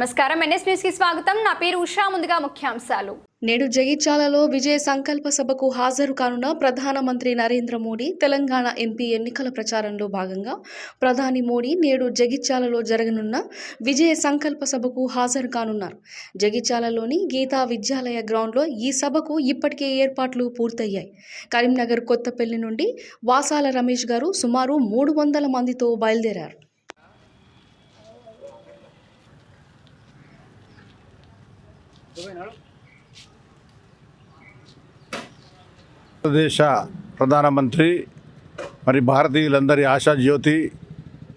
నమస్కారం. ఎన్ఎస్ న్యూస్కి స్వాగతం. నా పేరు ఉషా. ముందుగా ముఖ్యాంశాలు. నేడు జగిత్యాలలో విజయ సంకల్ప సభకు హాజరు కానున్న ప్రధానమంత్రి నరేంద్ర మోడీ తెలంగాణ ఎంపీ ఎన్నికల ప్రచారంలో భాగంగా ప్రధాని మోడీ నేడు జగిత్యాలలో జరగనున్న విజయ సంకల్ప సభకు హాజరు కానున్నారు. జగిత్యాలలోని గీతా విద్యాలయ గ్రౌండ్లో ఈ సభకు ఇప్పటికే ఏర్పాట్లు పూర్తయ్యాయి. కరీంనగర్ కొత్తపల్లి నుండి వాసాల రమేష్ గారు సుమారు మూడు వందల మందితో బయలుదేరారు. భారతదేశ ప్రధానమంత్రి మరి భారతీయులందరి ఆశా జ్యోతి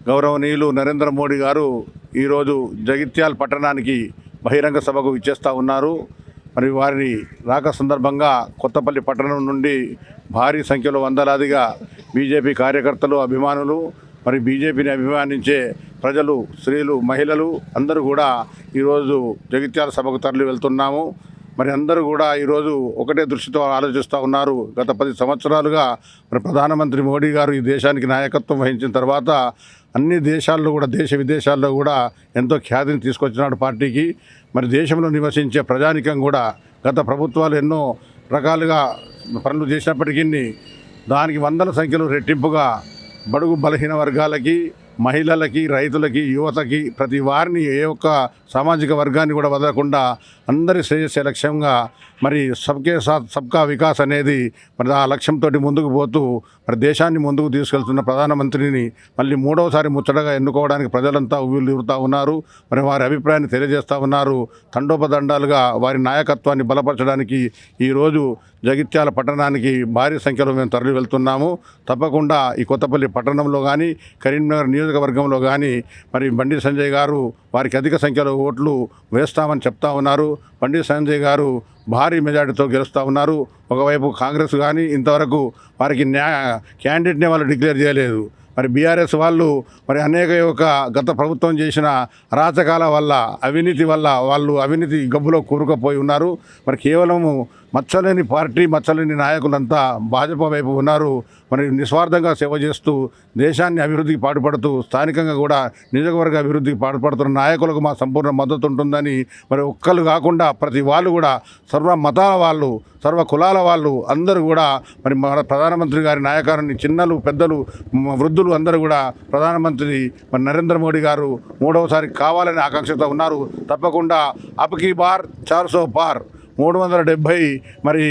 గౌరవనీయులు నరేంద్ర మోడీ గారు ఈరోజు జగిత్యాల పట్టణానికి బహిరంగ సభకు ఇచ్చేస్తూ ఉన్నారు. మరి వారిని రాక సందర్భంగా కొత్తపల్లి పట్టణం నుండి భారీ సంఖ్యలో వందలాదిగా బీజేపీ కార్యకర్తలు అభిమానులు మరి బీజేపీని అభిమానించే ప్రజలు స్త్రీలు మహిళలు అందరూ కూడా ఈరోజు జగిత్యాల సభకు తరలి వెళ్తున్నాము. మరి అందరూ కూడా ఈరోజు ఒకటే దృష్టితో ఆలోచిస్తూ ఉన్నారు. గత పది సంవత్సరాలుగా మరి ప్రధానమంత్రి మోడీ గారు ఈ దేశానికి నాయకత్వం వహించిన తర్వాత అన్ని దేశాల్లో కూడా దేశ విదేశాల్లో కూడా ఎంతో ఖ్యాతిని తీసుకొచ్చినాడు పార్టీకి. మరి దేశంలో నివసించే ప్రజానికం కూడా గత ప్రభుత్వాలు ఎన్నో రకాలుగా పనులు చేసినప్పటికీ దానికి వందల సంఖ్యలో రెట్టింపుగా బడుగు బలహీన వర్గాలకి మహిళలకి రైతులకి యువతకి ప్రతి వారిని ఏ ఒక్క సామాజిక వర్గాన్ని కూడా వదలకుండా అందరి శ్రేయస్సే లక్ష్యంగా మరి సబ్కే సాత్ సబ్కా వికాస్ అనేది మరి ఆ లక్ష్యంతో ముందుకు పోతూ మరి దేశాన్ని ముందుకు తీసుకెళ్తున్న ప్రధానమంత్రిని మళ్ళీ మూడవసారి ముచ్చటగా ఎన్నుకోవడానికి ప్రజలంతా ఉవ్విళ్ళూరుతూ ఉన్నారు. మరి వారి అభిప్రాయాన్ని తెలియజేస్తూ ఉన్నారు. తండోపదండాలుగా వారి నాయకత్వాన్ని బలపరచడానికి ఈరోజు జగిత్యాల పట్టణానికి భారీ సంఖ్యలో మేము తరలి వెళ్తున్నాము. తప్పకుండా ఈ కొత్తపల్లి పట్టణంలో కానీ కరీంనగర్ నియోజకవర్గంలో కానీ మరి బండి సంజయ్ గారు వారికి అధిక సంఖ్యలో ఓట్లు వేస్తామని చెప్తా ఉన్నారు. బండి సంజయ్ గారు భారీ మెజార్టీతో గెలుస్తూ ఉన్నారు. ఒకవైపు కాంగ్రెస్ కానీ ఇంతవరకు వారికి న్యాయ క్యాండిడేట్ని వాళ్ళు డిక్లేర్ చేయలేదు. మరి బీఆర్ఎస్ వాళ్ళు మరి అనేక యొక్క గత ప్రభుత్వం చేసిన రాచకాల వల్ల అవినీతి వల్ల వాళ్ళు అవినీతి గబ్బులో కూరుకుపోయి ఉన్నారు. మరి కేవలము మచ్చలేని పార్టీ మచ్చలేని నాయకులంతా భాజపా వైపు ఉన్నారు. మరి నిస్వార్థంగా సేవ చేస్తూ దేశాన్ని అభివృద్ధికి పాటుపడుతూ స్థానికంగా కూడా నియోజకవర్గ అభివృద్ధికి పాటుపడుతున్న నాయకులకు మా సంపూర్ణ మద్దతు ఉంటుందని మరి ఒక్కరు కాకుండా ప్రతి వాళ్ళు కూడా సర్వ మతాల వాళ్ళు సర్వ కులాల వాళ్ళు అందరూ కూడా మరి మన ప్రధానమంత్రి గారి నాయకాన్ని చిన్నలు పెద్దలు వృద్ధులు అందరూ కూడా ప్రధానమంత్రి మరి నరేంద్ర మోడీ గారు మూడవసారి కావాలని ఆకాంక్షతో ఉన్నారు. తప్పకుండా అప్కి బార్ చార్సో పార్ మూడు వందల డెబ్భై మరి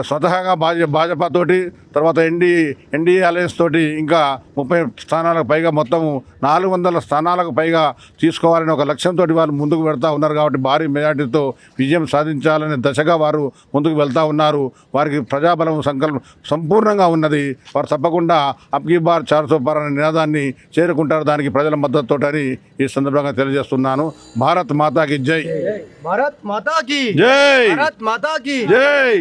స్వతహాగా భాజ భాజపాతోటి తర్వాత ఎన్డీ ఎన్డీఏ అలయన్స్ తోటి ఇంకా ముప్పై స్థానాలకు పైగా మొత్తము నాలుగు వందల స్థానాలకు పైగా తీసుకోవాలని ఒక లక్ష్యంతో వారు ముందుకు వెళ్తూ ఉన్నారు కాబట్టి భారీ మెజార్టీతో విజయం సాధించాలనే దశగా వారు ముందుకు వెళ్తూ ఉన్నారు. వారికి ప్రజాబలం సంకల్పం సంపూర్ణంగా ఉన్నది. వారు తప్పకుండా అబ్కీ బార్ చార్సో బార్ అనే నినాదాన్ని చేరుకుంటారు. దానికి ప్రజల మద్దతుతోటని ఈ సందర్భంగా తెలియజేస్తున్నాను. భారత్ మాతాకి జై. భారత్ మాతాకి జై. ভারত মাতা কি জয়